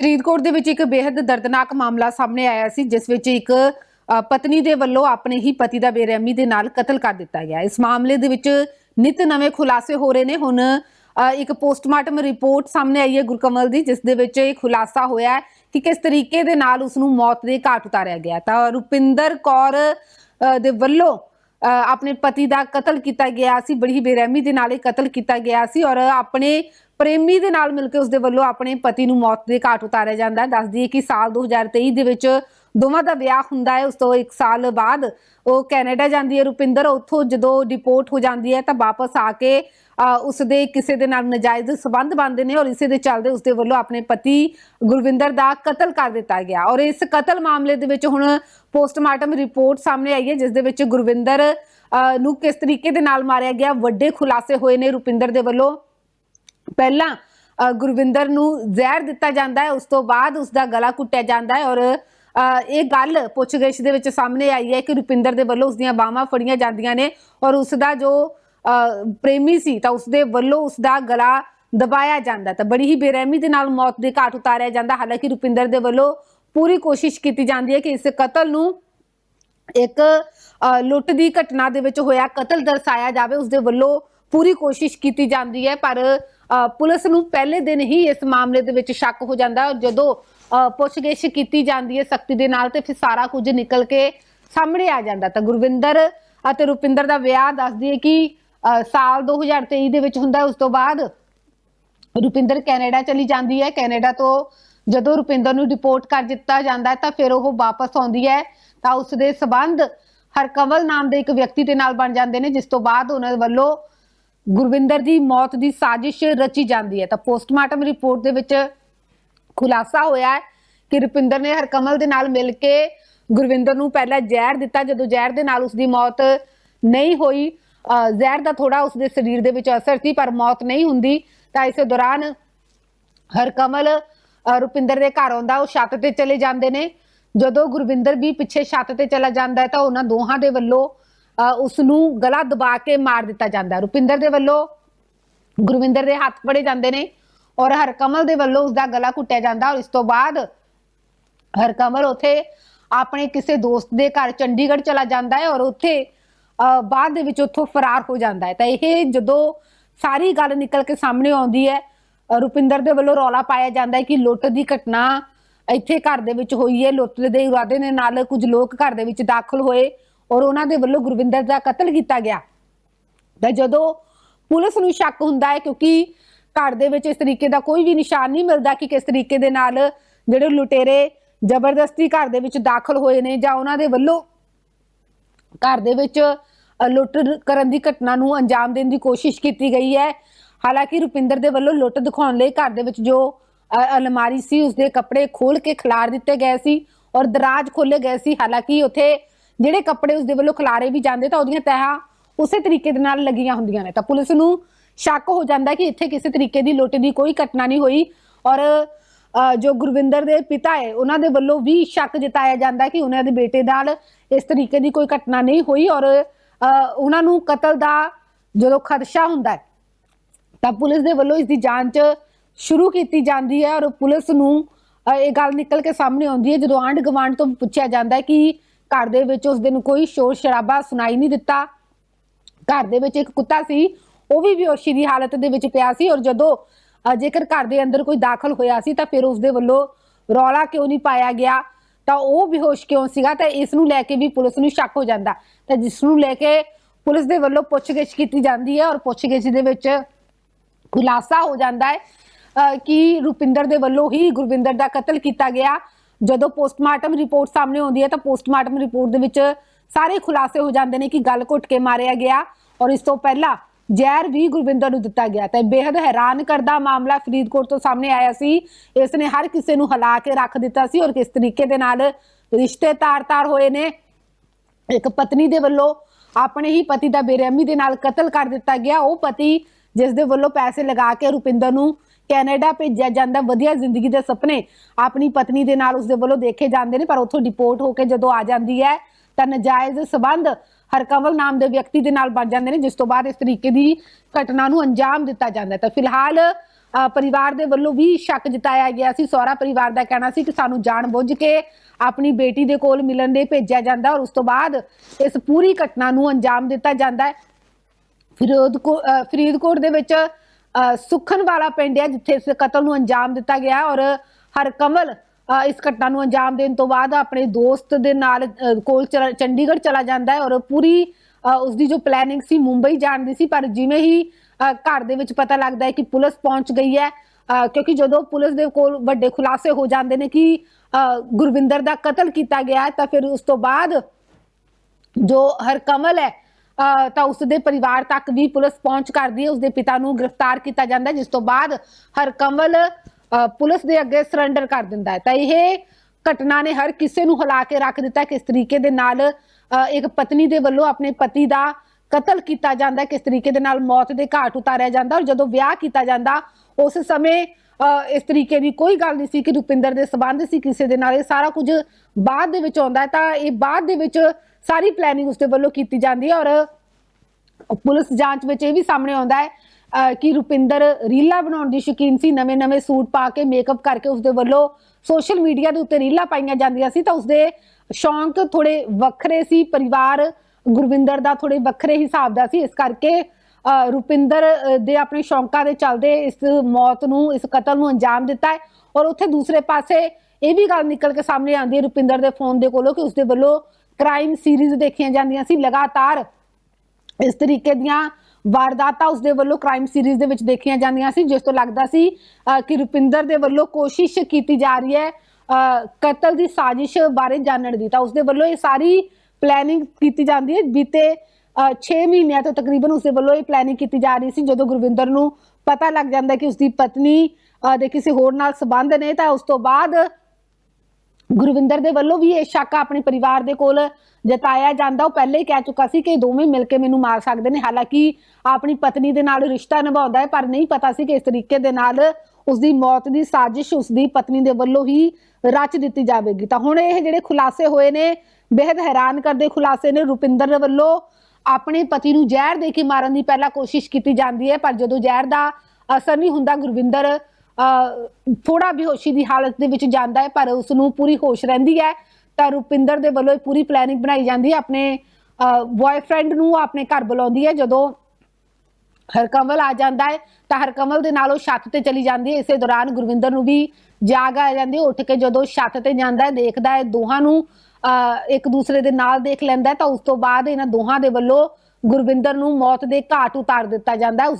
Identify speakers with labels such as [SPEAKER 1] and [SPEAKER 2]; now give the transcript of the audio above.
[SPEAKER 1] ਫਰੀਦਕੋਟ ਦੇ ਵਿੱਚ ਇੱਕ ਬੇहद ਦਰਦਨਾਕ ਮਾਮਲਾ ਸਾਹਮਣੇ ਆਇਆ ਸੀ ਜਿਸ ਵਿੱਚ ਇੱਕ ਪਤਨੀ ਦੇ ਵੱਲੋਂ ਆਪਣੇ ਹੀ ਪਤੀ ਦਾ ਬੇਰਹਿਮੀ ਦੇ ਨਾਲ ਕਤਲ ਕਰ ਦਿੱਤਾ ਗਿਆ। ਇਸ ਮਾਮਲੇ ਦੇ ਵਿੱਚ ਨਿਤ ਨਵੇਂ ਖੁਲਾਸੇ ਹੋ ਰਹੇ ਨੇ। ਹੁਣ ਇੱਕ ਪੋਸਟਮਾਰਟਮ ਰਿਪੋਰਟ ਸਾਹਮਣੇ ਆਈ ਹੈ ਗੁਰਕਮਲ ਦੀ ਜਿਸ ਦੇ ਵਿੱਚ ਇਹ ਖੁਲਾਸਾ ਹੋਇਆ ਹੈ ਕਿ ਕਿਸ ਤਰੀਕੇ ਦੇ ਨਾਲ ਉਸ ਨੂੰ ਮੌਤ ਦੇ ਘਾਟ ਉਤਾਰਿਆ ਗਿਆ। ਤਾਂ ਰੁਪਿੰਦਰ ਕੌਰ ਦੇ ਵੱਲੋਂ ਅ, ਆਪਣੇ ਪਤੀ ਦਾ ਕਤਲ ਕੀਤਾ ਗਿਆ ਸੀ ਬੜੀ ਬੇਰਹਿਮੀ ਦੇ ਨਾਲ ਇਹ ਕਤਲ ਕੀਤਾ ਗਿਆ ਸੀ ਔਰ ਆਪਣੇ ਪ੍ਰੇਮੀ ਦੇ ਨਾਲ ਮਿਲ ਕੇ ਉਸ ਦੇ ਵੱਲੋਂ ਆਪਣੇ ਪਤੀ ਨੂੰ ਮੌਤ ਦੇ ਘਾਟ ਉਤਾਰਿਆ ਜਾਂਦਾ ਹੈ। ਦੱਸ ਦਈਏ ਕਿ ਸਾਲ 2023 ਦੇ ਵਿੱਚ ਦੋਵਾਂ ਦਾ ਵਿਆਹ ਹੁੰਦਾ ਹੈ। ਉਸ ਤੋਂ 1 ਸਾਲ ਬਾਅਦ ਉਹ ਕੈਨੇਡਾ ਜਾਂਦੀ ਹੈ। ਰੁਪਿੰਦਰ ਉੱਥੋਂ ਜਦੋਂ ਡਿਪੋਰਟ ਹੋ ਜਾਂਦੀ ਹੈ ਤਾਂ ਵਾਪਸ ਆ ਕੇ ਅ, ਉਸ ਦੇ ਕਿਸੇ ਦੇ ਨਾਲ ਨਜਾਇਜ਼ ਸਬੰਧ ਬਣਦੇ ਨੇ ਔਰ ਇਸੇ ਦੇ ਚੱਲਦੇ ਉਸ ਦੇ ਵੱਲੋਂ ਆਪਣੇ ਪਤੀ ਗੁਰਵਿੰਦਰ ਦਾ ਕਤਲ ਕਰ ਦਿੱਤਾ ਗਿਆ। ਔਰ ਇਸ ਕਤਲ ਮਾਮਲੇ ਦੇ ਵਿੱਚ ਹੁਣ ਪੋਸਟਮਾਰਟਮ ਰਿਪੋਰਟ ਸਾਹਮਣੇ ਆਈ ਹੈ ਜਿਸ ਦੇ ਵਿੱਚ ਗੁਰਵਿੰਦਰ ਨੂੰ ਕਿਸ ਤਰੀਕੇ ਦੇ ਨਾਲ ਮਾਰਿਆ ਗਿਆ ਵੱਡੇ ਖੁਲਾਸੇ ਹੋਏ ਨੇ। ਰੁਪਿੰਦਰ ਦੇ ਵੱਲੋਂ ਪਹਿਲਾਂ ਅ, ਗੁਰਵਿੰਦਰ ਨੂੰ ਜ਼ਹਿਰ ਦਿੱਤਾ ਜਾਂਦਾ ਹੈ ਉਸ ਤੋਂ ਬਾਅਦ ਉਸ ਦਾ ਗਲਾ ਕੁੱਟਿਆ ਜਾਂਦਾ ਹੈ ਔਰ ਇਹ ਗੱਲ ਪੁੱਛਗਿੱਛ ਦੇ ਵਿੱਚ ਸਾਹਮਣੇ ਆਈ ਹੈ ਕਿ ਰੁਪਿੰਦਰ ਦੇ ਵੱਲੋਂ ਉਸ ਦੀਆਂ ਬਾਹਾਂ ਫੜੀਆਂ ਜਾਂਦੀਆਂ ਨੇ ਔਰ ਉਸ ਦਾ ਜੋ ਅ, ਪ੍ਰੇਮੀ ਸੀ ਤਾਂ ਉਸ ਦੇ ਵੱਲੋਂ ਉਸ ਦਾ ਗਲਾ ਦਬਾਇਆ ਜਾਂਦਾ ਤਾਂ ਬੜੀ ਹੀ ਬੇਰਹਿਮੀ ਦੇ ਨਾਲ ਮੌਤ ਦੇ ਘਾਟ ਉਤਾਰਿਆ ਜਾਂਦਾ ਹਾਲਾਂਕਿ ਰੁਪਿੰਦਰ ਦੇ ਵੱਲੋਂ ਪੂਰੀ ਕੋਸ਼ਿਸ਼ ਕੀਤੀ ਜਾਂਦੀ ਹੈ ਕਿ ਇਸ ਕਤਲ ਨੂੰ ਇੱਕ ਅ, ਲੁੱਟ ਦੀ ਘਟਨਾ ਦੇ ਵਿੱਚ ਹੋਇਆ ਕਤਲ ਦਰਸਾਇਆ ਜਾਵੇ ਉਸ ਦੇ ਵੱਲੋਂ ਪੂਰੀ ਕੋਸ਼ਿਸ਼ ਕੀਤੀ ਜਾਂਦੀ ਹੈ, ਪਰ ਪੁਲਿਸ ਨੂੰ ਪਹਿਲੇ ਦਿਨ ਹੀ ਇਸ ਮਾਮਲੇ ਦੇ ਵਿੱਚ ਸ਼ੱਕ ਹੋ ਜਾਂਦਾ ਜਦੋਂ ਪੁੱਛਗਿੱਛ ਕੀਤੀ ਜਾਂਦੀ ਹੈ ਸਖਤੀ ਦੇ ਨਾਲ ਤੇ ਫਿਰ ਸਾਰਾ ਕੁਝ ਨਿਕਲ ਕੇ ਸਾਹਮਣੇ ਆ ਜਾਂਦਾ ਤਾਂ ਗੁਰਵਿੰਦਰ ਅਤੇ ਰੁਪਿੰਦਰ ਦਾ ਵਿਆਹ ਦੱਸਦੀ ਹੈ ਕਿ ਸਾਲ 2023 ਦੇ ਵਿੱਚ ਹੁੰਦਾ ਉਸ ਤੋਂ ਬਾਅਦ ਰੁਪਿੰਦਰ ਕੈਨੇਡਾ ਚਲੀ ਜਾਂਦੀ ਹੈ। ਕੈਨੇਡਾ ਤੋਂ ਜਦੋਂ ਰੁਪਿੰਦਰ ਨੂੰ ਰਿਪੋਰਟ ਕਰ ਦਿੱਤਾ ਜਾਂਦਾ ਤਾਂ ਫਿਰ ਉਹ ਵਾਪਸ ਆਉਂਦੀ ਹੈ। ਤਾਂ ਉਸ ਦੇ ਸਬੰਧ ਹਰਕਵਲ ਨਾਮ ਦੇ ਇੱਕ ਵਿਅਕਤੀ ਦੇ ਨਾਲ ਬਣ ਜਾਂਦੇ ਨੇ, ਜਿਸ ਤੋਂ ਬਾਅਦ ਉਹਨਾਂ ਵੱਲੋਂ ਗੁਰਵਿੰਦਰ ਦੀ ਮੌਤ ਦੀ ਸਾਜ਼ਿਸ਼ ਰਚੀ ਜਾਂਦੀ ਹੈ। ਤਾਂ ਪੋਸਟਮਾਰਟਮ ਰਿਪੋਰਟ ਦੇ ਵਿੱਚ ਖੁਲਾਸਾ ਹੋਇਆ ਹੈ ਕਿ ਰੁਪਿੰਦਰ ਨੇ ਹਰਕਮਲ ਦੇ ਨਾਲ ਮਿਲ ਕੇ ਗੁਰਵਿੰਦਰ ਨੂੰ ਪਹਿਲਾਂ ਜ਼ਹਿਰ ਦਿੱਤਾ। ਜਦੋਂ ਜ਼ਹਿਰ ਦੇ ਨਾਲ ਉਸ ਦੀ ਮੌਤ ਨਹੀਂ ਹੋਈ ਜ਼ਹਿਰ ਦਾ ਥੋੜਾ ਉਸ ਦੇ ਸਰੀਰ ਦੇ ਵਿੱਚ ਅਸਰ ਸੀ, ਪਰ ਮੌਤ ਨਹੀਂ ਹੁੰਦੀ। ਤਾਂ ਇਸੇ ਦੌਰਾਨ ਹਰਕਮਲ, ਅਹ ਰੁਪਿੰਦਰ ਦੇ ਘਰ ਆਉਂਦਾ, ਉਹ ਛੱਤ ਤੇ ਚਲੇ ਜਾਂਦੇ ਨੇ। ਜਦੋਂ ਗੁਰਵਿੰਦਰ ਵੀ ਪਿੱਛੇ ਛੱਤ ਤੇ ਚਲਾ ਜਾਂਦਾ ਹੈ, ਤਾਂ ਉਹਨਾਂ ਦੋਹਾਂ ਦੇ ਵੱਲੋਂ ਉਸ ਨੂੰ ਗਲਾ ਦਬਾ ਕੇ ਮਾਰ ਦਿੱਤਾ ਜਾਂਦਾ ਹੈ। ਰੁਪਿੰਦਰ ਦੇ ਵੱਲੋਂ ਗੁਰਵਿੰਦਰ ਦੇ ਹੱਥ ਫੜੇ ਜਾਂਦੇ ਨੇ ਔਰ ਹਰਕਮਲ ਦੇ ਵੱਲੋਂ ਉਸ ਦਾ ਗਲਾ ਕੁੱਟਿਆ ਜਾਂਦਾ ਔਰ ਇਸ ਤੋਂ ਬਾਅਦ ਹਰਕਮਲ ਉਥੇ ਆਪਣੇ ਕਿਸੇ ਦੋਸਤ ਦੇ ਘਰ ਚੰਡੀਗੜ੍ਹ ਚਲਾ ਜਾਂਦਾ ਹੈ ਔਰ ਉੱਥੇ ਬਾਅਦ ਦੇ ਵਿੱਚ ਉੱਥੋਂ ਫਰਾਰ ਹੋ ਜਾਂਦਾ ਹੈ ਤਾਂ ਇਹ ਜਦੋਂ ਸਾਰੀ ਗੱਲ ਨਿਕਲ ਕੇ ਸਾਹਮਣੇ ਆਉਂਦੀ ਹੈ ਰੁਪਿੰਦਰ ਦੇ ਵੱਲੋਂ ਰੌਲਾ ਪਾਇਆ ਜਾਂਦਾ ਹੈ ਕਿ ਲੁੱਟ ਦੀ ਘਟਨਾ ਇੱਥੇ ਘਰ ਦੇ ਵਿੱਚ ਹੋਈ ਹੈ ਲੁੱਟ ਦੇ ਇਰਾਦੇ ਦੇ ਨਾਲ ਕੁਝ ਲੋਕ ਘਰ ਦੇ ਵਿੱਚ ਦਾਖਲ ਹੋਏ ਔਰ ਉਹਨਾਂ ਦੇ ਵੱਲੋਂ ਗੁਰਵਿੰਦਰ ਦਾ ਕਤਲ ਕੀਤਾ ਗਿਆ। ਤਾਂ ਜਦੋਂ ਪੁਲਿਸ ਨੂੰ ਸ਼ੱਕ ਹੁੰਦਾ ਹੈ ਕਿਉਂਕਿ ਘਰ ਦੇ ਵਿੱਚ ਇਸ ਤਰੀਕੇ ਦਾ ਕੋਈ ਵੀ ਨਿਸ਼ਾਨ ਨਹੀਂ ਮਿਲਦਾ ਕਿ ਕਿਸ ਤਰੀਕੇ ਦੇ ਨਾਲ ਜਿਹੜੇ ਲੁਟੇਰੇ ਜ਼ਬਰਦਸਤੀ ਘਰ ਦੇ ਵਿੱਚ ਦਾਖਲ ਹੋਏ ਨੇ ਜਾਂ ਉਹਨਾਂ ਦੇ ਵੱਲੋਂ ਘਰ ਦੇ ਵਿੱਚ ਲੁੱਟ ਕਰਨ ਦੀ ਘਟਨਾ ਨੂੰ ਅੰਜਾਮ ਦੇਣ ਦੀ ਕੋਸ਼ਿਸ਼ ਕੀਤੀ ਗਈ ਹੈ। ਹਾਲਾਂਕਿ ਰੁਪਿੰਦਰ ਦੇ ਵੱਲੋਂ ਲੁੱਟ ਦਿਖਾਉਣ ਲਈ ਘਰ ਦੇ ਵਿੱਚ ਜੋ ਅ, ਅਲਮਾਰੀ ਸੀ ਉਸਦੇ ਕੱਪੜੇ ਖੋਲ ਕੇ ਖਿਲਾਰ ਦਿੱਤੇ ਗਏ ਸੀ ਔਰ ਦਰਾਜ ਖੋਲੇ ਗਏ ਸੀ। ਹਾਲਾਂਕਿ ਉੱਥੇ ਜਿਹੜੇ ਕੱਪੜੇ ਉਸਦੇ ਵੱਲੋਂ ਖਿਲਾਰੇ ਵੀ ਜਾਂਦੇ ਤਾਂ ਉਹਦੀਆਂ ਤਹਾਂ ਉਸੇ ਤਰੀਕੇ ਦੇ ਨਾਲ ਲੱਗੀਆਂ ਹੁੰਦੀਆਂ ਨੇ। ਤਾਂ ਪੁਲਿਸ ਨੂੰ ਸ਼ੱਕ ਹੋ ਜਾਂਦਾ ਕਿ ਇੱਥੇ ਕਿਸੇ ਤਰੀਕੇ ਦੀ ਲੁੱਟ ਦੀ ਕੋਈ ਘਟਨਾ ਨਹੀਂ ਹੋਈ। ਔਰ ਜੋ ਗੁਰਵਿੰਦਰ ਦੇ ਪਿਤਾ ਹੈ ਉਹਨਾਂ ਦੇ ਵੱਲੋਂ ਵੀ ਸ਼ੱਕ ਜਤਾਇਆ ਜਾਂਦਾ ਕਿ ਉਹਨਾਂ ਦੇ ਬੇਟੇ ਨਾਲ ਇਸ ਤਰੀਕੇ ਦੀ ਕੋਈ ਘਟਨਾ ਨਹੀਂ ਹੋਈ। ਔਰ ਅ, ਉਹਨਾਂ ਨੂੰ ਕਤਲ ਦਾ ਜਦੋਂ ਖਦਸ਼ਾ ਹੁੰਦਾ ਹੈ ਤਾਂ ਪੁਲਿਸ ਦੇ ਵੱਲੋਂ ਇਸ ਦੀ ਜਾਂਚ ਸ਼ੁਰੂ ਕੀਤੀ ਜਾਂਦੀ ਹੈ। ਔਰ ਪੁਲਿਸ ਨੂੰ ਅ, ਇਹ ਗੱਲ ਨਿਕਲ ਕੇ ਸਾਹਮਣੇ ਆਉਂਦੀ ਹੈ ਜਦੋਂ ਆਂਢ ਗੁਆਂਢ ਤੋਂ ਪੁੱਛਿਆ ਜਾਂਦਾ ਹੈ ਕਿ ਘਰ ਦੇ ਵਿੱਚ ਉਸ ਦਿਨ ਕੋਈ ਸ਼ੋਰ ਸ਼ਰਾਬਾ ਸੁਣਾਈ ਨਹੀਂ ਦਿੱਤਾ। ਘਰ ਦੇ ਵਿੱਚ ਇੱਕ ਕੁੱਤਾ ਸੀ ਉਹ ਵੀ ਬੇਹੋਸ਼ੀ ਦੀ ਹਾਲਤ ਦੇ ਵਿੱਚ ਪਿਆ ਸੀ ਔਰ ਜਦੋਂ ਜੇਕਰ ਘਰ ਦੇ ਅੰਦਰ ਕੋਈ ਦਾਖਲ ਹੋਇਆ ਸੀ ਤਾਂ ਫਿਰ ਉਸ ਦੇ ਵੱਲੋਂ ਰੌਲਾ ਕਿਉਂ ਨਹੀਂ ਪਾਇਆ ਗਿਆ? ਤਾਂ ਉਹ ਬੇਹੋਸ਼ ਕਿਉਂ ਸੀਗਾ? ਤਾਂ ਇਸ ਨੂੰ ਲੈ ਕੇ ਵੀ ਪੁਲਿਸ ਨੂੰ ਸ਼ੱਕ ਹੋ ਜਾਂਦਾ। ਤਾਂ ਜਿਸ ਨੂੰ ਲੈ ਕੇ ਪੁਲਿਸ ਦੇ ਵੱਲੋਂ ਪੁੱਛਗਿੱਛ ਕੀਤੀ ਜਾਂਦੀ ਹੈ ਔਰ ਪੁੱਛਗਿੱਛ ਦੇ ਵਿੱਚ ਖੁਲਾਸਾ ਹੋ ਜਾਂਦਾ ਹੈ। ਅ, ਕਿ ਰੁਪਿੰਦਰ ਦੇ ਵੱਲੋਂ ਹੀ ਗੁਰਵਿੰਦਰ ਦਾ ਕਤਲ ਕੀਤਾ ਗਿਆ। ਜਦੋਂ ਪੋਸਟਮਾਰਟਮ ਰਿਪੋਰਟ ਸਾਹਮਣੇ ਆਉਂਦੀ ਹੈ ਤਾਂ ਪੋਸਟਮਾਰਟਮ ਰਿਪੋਰਟ ਦੇ ਵਿੱਚ ਸਾਰੇ ਖੁਲਾਸੇ ਹੋ ਜਾਂਦੇ ਨੇ ਕਿ ਗਲ ਘੁੱਟ ਕੇ ਮਾਰਿਆ ਗਿਆ ਔਰ ਇਸ ਤੋਂ ਪਹਿਲਾਂ ਜ਼ਹਿਰ ਵੀ ਗੁਰਵਿੰਦਰ ਨੂੰ ਦਿੱਤਾ ਗਿਆ ਤਾਂ ਬੇहद ਹੈਰਾਨ ਕਰਦਾ ਮਾਮਲਾ ਫਰੀਦਕੋਟ ਤੋਂ ਸਾਹਮਣੇ ਆਇਆ ਸੀ। ਇਸ ਨੇ ਹਰ ਕਿਸੇ ਨੂੰ ਹਲਾ ਕੇ ਰੱਖ ਦਿੱਤਾ ਸੀ ਔਰ ਕਿਸ ਤਰੀਕੇ ਦੇ ਨਾਲ ਰਿਸ਼ਤੇ ਤਾਰ-ਤਾਰ ਹੋਏ ਨੇ। ਇੱਕ ਪਤਨੀ ਦੇ ਵੱਲੋਂ ਆਪਣੇ ਹੀ ਪਤੀ ਦਾ ਬੇਰਹਿਮੀ ਦੇ ਨਾਲ ਕਤਲ ਕਰ ਦਿੱਤਾ ਗਿਆ। ਉਹ ਪਤੀ ਜਿਸ ਦੇ ਵੱਲੋਂ ਪੈਸੇ ਲਗਾ ਕੇ ਰੁਪਿੰਦਰ ਨੂੰ ਕੈਨੇਡਾ ਭੇਜਿਆ ਜਾਂਦਾ ਵਧੀਆ ਜ਼ਿੰਦਗੀ ਦੇ ਸੁਪਨੇ ਆਪਣੀ ਪਤਨੀ ਦੇ ਨਾਲ ਉਸ ਵੱਲੋਂ ਦੇਖੇ ਜਾਂਦੇ ਨੇ, ਪਰ ਉੱਥੋਂ ਡਿਪੋਰਟ ਹੋ ਕੇ ਜਦੋਂ ਆ ਜਾਂਦੀ ਹੈ, ਤਾਂ ਨਜਾਇਜ਼ ਸਬੰਧ ਹਰਕਵਲ ਨਾਮ ਦੇ ਵਿਅਕਤੀ ਦੇ ਨਾਲ ਬਣ ਜਾਂਦੇ ਨੇ, ਜਿਸ ਤੋਂ ਬਾਅਦ ਇਸ ਤਰੀਕੇ ਦੀ ਘਟਨਾ ਨੂੰ ਅੰਜਾਮ ਦਿੱਤਾ ਜਾਂਦਾ ਤਾਂ ਫਿਲਹਾਲ ਪਰਿਵਾਰ ਦੇ ਵੱਲੋਂ ਵੀ ਸ਼ੱਕ ਜਤਾਇਆ ਗਿਆ ਸੀ। ਸਹੁਰਾ ਪਰਿਵਾਰ ਦਾ ਕਹਿਣਾ ਸੀ ਕਿ ਸਾਨੂੰ ਜਾਣ ਬੁੱਝ ਕੇ ਆਪਣੀ ਬੇਟੀ ਦੇ ਕੋਲ ਮਿਲਣ ਦੇ ਭੇਜਿਆ ਜਾਂਦਾ ਔਰ ਉਸ ਤੋਂ ਬਾਅਦ ਇਸ ਪੂਰੀ ਘਟਨਾ ਨੂੰ ਅੰਜਾਮ ਦਿੱਤਾ ਜਾਂਦਾ ਹੈ। ਫਰੀਦਕੋ- ਫਰੀਦਕੋਟ ਦੇ ਵਿੱਚ ਸੁਖਨ ਵਾਲਾ ਪਿੰਡ ਹੈ ਜਿੱਥੇ ਇਸ ਕਤਲ ਨੂੰ ਅੰਜਾਮ ਦਿੱਤਾ ਗਿਆ ਔਰ ਹਰਕਮਲ ਇਸ ਘਟਨਾ ਨੂੰ ਅੰਜਾਮ ਦੇਣ ਤੋਂ ਬਾਅਦ ਆਪਣੇ ਦੋਸਤ ਦੇ ਨਾਲ ਕੋਲ ਚੰਡੀਗੜ੍ਹ ਚਲਾ ਜਾਂਦਾ ਹੈ ਔਰ ਪੂਰੀ ਅ, ਉਸਦੀ ਜੋ ਪਲੈਨਿੰਗ ਸੀ ਮੁੰਬਈ ਜਾਣ ਦੀ ਸੀ ਪਰ ਜਿਵੇਂ ਹੀ ਘਰ ਦੇ ਵਿੱਚ ਪਤਾ ਲੱਗਦਾ ਹੈ ਕਿ ਪੁਲਿਸ ਪਹੁੰਚ ਗਈ ਹੈ ਕਿਉਂਕਿ ਜਦੋਂ ਪੁਲਿਸ ਦੇ ਕੋਲ ਵੱਡੇ ਖੁਲਾਸੇ ਹੋ ਜਾਂਦੇ ਨੇ ਕਿ ਅ, ਗੁਰਵਿੰਦਰ ਦਾ ਕਤਲ ਕੀਤਾ ਗਿਆ ਹੈ ਤਾਂ ਫਿਰ ਉਸ ਤੋਂ ਬਾਅਦ ਜੋ ਹਰਕਮਲ ਹੈ ਤਾਂ ਉਸ ਦੇ ਪਰਿਵਾਰ ਤੱਕ ਵੀ ਪੁਲਿਸ ਪਹੁੰਚ ਕਰਦੀ ਹੈ। ਉਸ ਦੇ ਪਿਤਾ ਨੂੰ ਗ੍ਰਿਫਤਾਰ ਕੀਤਾ ਜਾਂਦਾ, ਜਿਸ ਤੋਂ ਬਾਅਦ ਹਰਕਮਲ ਪੁਲਿਸ ਦੇ ਅੱਗੇ ਸਰੈਂਡਰ ਕਰ ਦਿੰਦਾ ਹੈ। ਤਾਂ ਇਹ ਘਟਨਾ ਨੇ ਹਰ ਕਿਸੇ ਨੂੰ ਹਿਲਾ ਕੇ ਰੱਖ ਦਿੱਤਾ ਕਿਸ ਤਰੀਕੇ ਦੇ ਨਾਲ ਇੱਕ ਪਤਨੀ ਦੇ ਵੱਲੋਂ ਆਪਣੇ ਪਤੀ ਦਾ ਕਤਲ ਕੀਤਾ ਜਾਂਦਾ ਕਿਸ ਤਰੀਕੇ ਦੇ ਨਾਲ ਮੌਤ ਦੇ ਘਾਟ ਉਤਾਰਿਆ ਜਾਂਦਾ ਔਰ ਜਦੋਂ ਵਿਆਹ ਕੀਤਾ ਜਾਂਦਾ, ਉਸ ਸਮੇਂ ਇਸ ਤਰੀਕੇ ਦੀ ਕੋਈ ਗੱਲ ਨਹੀਂ ਸੀ ਕਿ ਰੁਪਿੰਦਰ ਦੇ ਸਬੰਧ ਸੀ ਕਿਸੇ ਦੇ ਨਾਲ। ਇਹ ਸਾਰਾ ਕੁਝ ਬਾਅਦ ਦੇ ਵਿੱਚ ਆਉਂਦਾ ਤਾਂ ਇਹ ਬਾਅਦ ਦੇ ਵਿੱਚ ਸਾਰੀ ਪਲੈਨਿੰਗ ਉਸਦੇ ਵੱਲੋਂ ਕੀਤੀ ਜਾਂਦੀ ਹੈ ਔਰ ਪੁਲਿਸ ਜਾਂਚ ਵਿੱਚ ਇਹ ਵੀ ਸਾਹਮਣੇ ਆਉਂਦਾ ਹੈ ਕਿ ਰੁਪਿੰਦਰ ਰੀਲਾ ਬਣਾਉਣ ਦੀ ਸ਼ੌਕੀਨ ਸੀ, ਨਵੇਂ-ਨਵੇਂ ਸੂਟ ਪਾ ਕੇ ਮੇਕਅਪ ਕਰਕੇ ਉਸਦੇ ਵੱਲੋਂ ਸੋਸ਼ਲ ਮੀਡੀਆ ਦੇ ਉੱਤੇ ਰੀਲਾਂ ਪਾਈਆਂ ਜਾਂਦੀਆਂ ਸੀ ਤਾਂ ਉਸਦੇ ਸ਼ੌਂਕ ਥੋੜੇ ਵੱਖਰੇ ਸੀ, ਪਰਿਵਾਰ ਗੁਰਵਿੰਦਰ ਦਾ ਥੋੜੇ ਵੱਖਰੇ ਹਿਸਾਬ ਦਾ ਸੀ, ਇਸ ਕਰਕੇ ਰੁਪਿੰਦਰ ਦੇ ਆਪਣੇ ਸ਼ੌਂਕਾਂ ਦੇ ਚੱਲਦੇ ਇਸ ਮੌਤ ਨੂੰ, ਇਸ ਕਤਲ ਨੂੰ ਅੰਜਾਮ ਦਿੱਤਾ ਹੈ ਔਰ ਉੱਥੇ ਦੂਸਰੇ ਪਾਸੇ ਇਹ ਵੀ ਗੱਲ ਨਿਕਲ ਕੇ ਸਾਹਮਣੇ ਆਉਂਦੀ ਹੈ ਰੁਪਿੰਦਰ ਦੇ ਫੋਨ ਦੇ ਕੋਲੋਂ ਕਿ ਉਸਦੇ ਵੱਲੋਂ ਕ੍ਰਾਈਮ ਸੀਰੀਜ਼ ਦੇਖੀਆਂ ਜਾਂਦੀਆਂ ਸੀ ਲਗਾਤਾਰ। ਇਸ ਤਰੀਕੇ ਦੀਆਂ ਵਾਰਦਾਤਾਂ ਉਸਦੇ ਵੱਲੋਂ ਕ੍ਰਾਈਮ ਸੀਰੀਜ਼ ਦੇ ਵਿੱਚ ਦੇਖੀਆਂ ਜਾਂਦੀਆਂ ਸੀ ਜਿਸ ਤੋਂ ਲੱਗਦਾ ਸੀ ਕਿ ਰੁਪਿੰਦਰ ਦੇ ਵੱਲੋਂ ਕੋਸ਼ਿਸ਼ ਕੀਤੀ ਜਾ ਰਹੀ ਹੈ ਕਤਲ ਦੀ ਸਾਜ਼ਿਸ਼ ਬਾਰੇ ਜਾਣਨ ਦੀ। ਤਾਂ ਉਸਦੇ ਵੱਲੋਂ ਇਹ ਸਾਰੀ ਪਲੈਨਿੰਗ ਕੀਤੀ ਜਾਂਦੀ ਹੈ। ਬੀਤੇ 6 ਮਹੀਨਿਆਂ ਤੋਂ ਤਕਰੀਬਨ ਉਸਦੇ ਵੱਲੋਂ ਇਹ ਪਲੈਨਿੰਗ ਕੀਤੀ ਜਾ ਰਹੀ ਸੀ। ਜਦੋਂ ਗੁਰਵਿੰਦਰ ਨੂੰ ਪਤਾ ਲੱਗ ਜਾਂਦਾ ਕਿ ਉਸਦੀ ਪਤਨੀ ਅਹ, ਦੇ ਕਿਸੇ ਹੋਰ ਨਾਲ ਸੰਬੰਧ ਨੇ ਤਾਂ ਉਸ ਤੋਂ ਬਾਅਦ ਗੁਰਵਿੰਦਰ ਦੇ ਵੱਲੋਂ ਵੀ ਇਹ ਸ਼ੱਕ ਆਪਣੇ ਪਰਿਵਾਰ ਦੇ ਕੋਲ ਜਤਾਇਆ ਜਾਂਦਾ। ਉਹ ਪਹਿਲੇ ਹੀ ਕਹਿ ਚੁੱਕਾ ਸੀ ਕਿ ਦੋਵੇਂ ਮਿਲ ਕੇ ਮੈਨੂੰ ਮਾਰ ਸਕਦੇ ਨੇ। ਹਾਲਾਂਕਿ ਆਪਣੀ ਪਤਨੀ ਦੇ ਨਾਲ ਰਿਸ਼ਤਾ ਨਿਭਾਉਂਦਾ ਹੈ, ਪਰ ਨਹੀਂ ਪਤਾ ਸੀ ਕਿ ਇਸ ਤਰੀਕੇ ਦੇ ਨਾਲ ਉਸਦੀ ਮੌਤ ਦੀ ਸਾਜ਼ਿਸ਼ ਉਸਦੀ ਪਤਨੀ ਦੇ ਵੱਲੋਂ ਹੀ ਰਚ ਦਿੱਤੀ ਜਾਵੇਗੀ। ਤਾਂ ਹੁਣ ਇਹ ਜਿਹੜੇ ਖੁਲਾਸੇ ਹੋਏ ਨੇ ਬੇहद ਹੈਰਾਨ ਕਰਦੇ ਖੁਲਾਸੇ ਨੇ। ਰੁਪਿੰਦਰ ਵੱਲੋਂ ਆਪਣੇ ਪਤੀ ਨੂੰ ਜ਼ਹਿਰ ਦੇ ਕੇ ਮਾਰਨ ਦੀ ਪਹਿਲਾਂ ਕੋਸ਼ਿਸ਼ ਕੀਤੀ ਜਾਂਦੀ ਹੈ, ਪਰ ਜਦੋਂ ਜ਼ਹਿਰ ਦਾ ਅਸਰ ਨਹੀਂ ਹੁੰਦਾ, ਗੁਰਵਿੰਦਰ ਥੋੜਾ ਬੇਹੋਸ਼ੀ ਦੀ ਹਾਲਤ ਦੇ ਵਿੱਚ ਜਾਂਦਾ ਹੈ ਪਰ ਉਸ ਨੂੰ ਪੂਰੀ ਹੋਸ਼ ਰਹਿੰਦੀ ਹੈ। ਤਾਂ ਰੁਪਿੰਦਰ ਦੇ ਵੱਲੋਂ ਪੂਰੀ ਪਲੈਨਿੰਗ ਬਣਾਈ ਜਾਂਦੀ ਹੈ। ਆਪਣੇ ਬॉयਫ੍ਰੈਂਡ ਨੂੰ ਆਪਣੇ ਘਰ ਬੁਲਾਉਂਦੀ ਹੈ। ਜਦੋਂ ਹਰਕਮਲ ਆ ਜਾਂਦਾ ਹੈ ਤਾਂ ਹਰਕਮਲ ਦੇ ਨਾਲ ਉਹ ਛੱਤ ਤੇ ਚਲੀ ਜਾਂਦੀ ਹੈ। ਇਸੇ ਦੌਰਾਨ ਗੁਰਵਿੰਦਰ ਨੂੰ ਵੀ ਜਾਗ ਆ ਜਾਂਦੀ ਹੈ। ਉੱਠ ਕੇ ਜਦੋਂ ਛੱਤ ਤੇ ਜਾਂਦਾ ਹੈ ਦੇਖਦਾ ਹੈ ਦੋਹਾਂ ਨੂੰ ਅਹ, ਇੱਕ ਦੂਸਰੇ ਦੇ ਨਾਲ ਦੇਖ ਲੈਂਦਾ ਤਾਂ ਉਸ ਤੋਂ ਬਾਅਦ ਇਹਨਾਂ ਦੋਹਾਂ ਦੇ ਵੱਲੋਂ ਗੁਰਵਿੰਦਰ ਨੂੰ ਮੌਤ ਦੇ ਘਾਟ ਉਤਾਰ ਦਿੱਤਾ ਜਾਂਦਾ ਹੈ।